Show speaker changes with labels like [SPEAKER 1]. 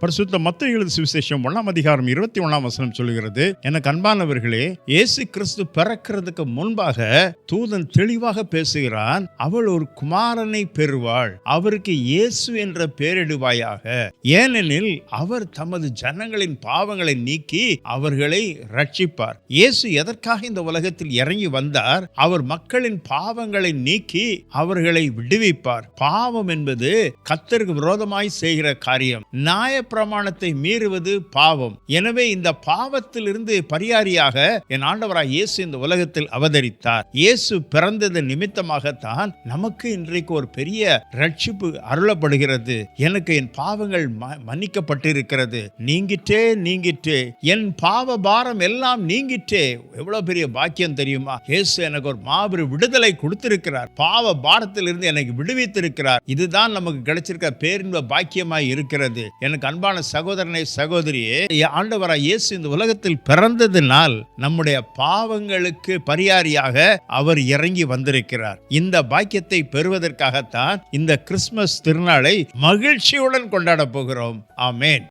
[SPEAKER 1] பரிசுத்த மத்த எழுது சுவிசேஷம் ஒண்ணாம் அதிகாரம் இருபத்தி ஒண்ணாம் வசனம் சொல்லுகிறது. எனக்கு அன்பானவர்களே இயேசு கிறிஸ்து பிறக்கிறதுக்கு முன்பாக தூதன் தெளிவாக பேசுகிறான் அவள் ஒரு குமாரனை பெறுவாள் அவருக்கு இயேசு என்ற பெயரிடுவாயாக ஏனெனில் அவர் தமது ஜனங்களின் பாவங்களை நீக்கி அவர்களை ரட்சிப்பார் இயேசு எதற்காக இந்த உலகத்தில் இறங்கி வந்தார்? அவர் மக்களின் பாவங்களை நீக்கி அவர்களை விடுவிப்பார். பாவம் என்பது கத்தருக்கு விரோதமாய் செய்கிற காரியம். நியாய பிரமாணத்தை மீறுவது பாவம். எனவே இந்த பாவத்திலிருந்து பரியாரியாக என் ஆண்டவராய் இயேசு இந்த உலகத்தில் அவதரித்தார். இயேசு பிறந்தது நிமித்தமாகத்தான் நமக்கு இன்றைக்கு ஒரு பெரிய ரட்சிப்பு அருளப்படுகிறது. எனக்கு என் பாவங்கள் மன்னிக்கப்பட்டிருக்கிறது. நீங்கிட்டே நீங்கிட்டே. என் பாவ பாரம் எல்லாம் நீங்கிட்டே. எவ்வளவு பெரிய பாக்கியம் தெரியுமா? இயேசு எனக்கு ஒரு மாபெரும் விடுதலை கொடுத்திருக்கிறார். பாவ பாரத்திலிருந்து எனக்கு விடுவித்திருக்கிறார். இதுதான் நமக்கு கிடைச்சிருக்க பேரின்ப பாக்கியமாய் இருக்கிறது. எனக்கு அன்பான சகோதரனை சகோதரியே என் ஆண்டவராய் இயேசு இந்த உலகத்தில் பிறந்ததினால் நம்முடைய பாவங்களுக்கு பரிகாரியாக அவர் இறங்கி வந்திருக்கிறார். இந்த பாக்கியத்தை பெறுவதற்காகத்தான் இந்த கிறிஸ்துமஸ் திருநாளை மகிழ்ச்சியுடன் கொண்டாட போகிறோம். ஆமேன்.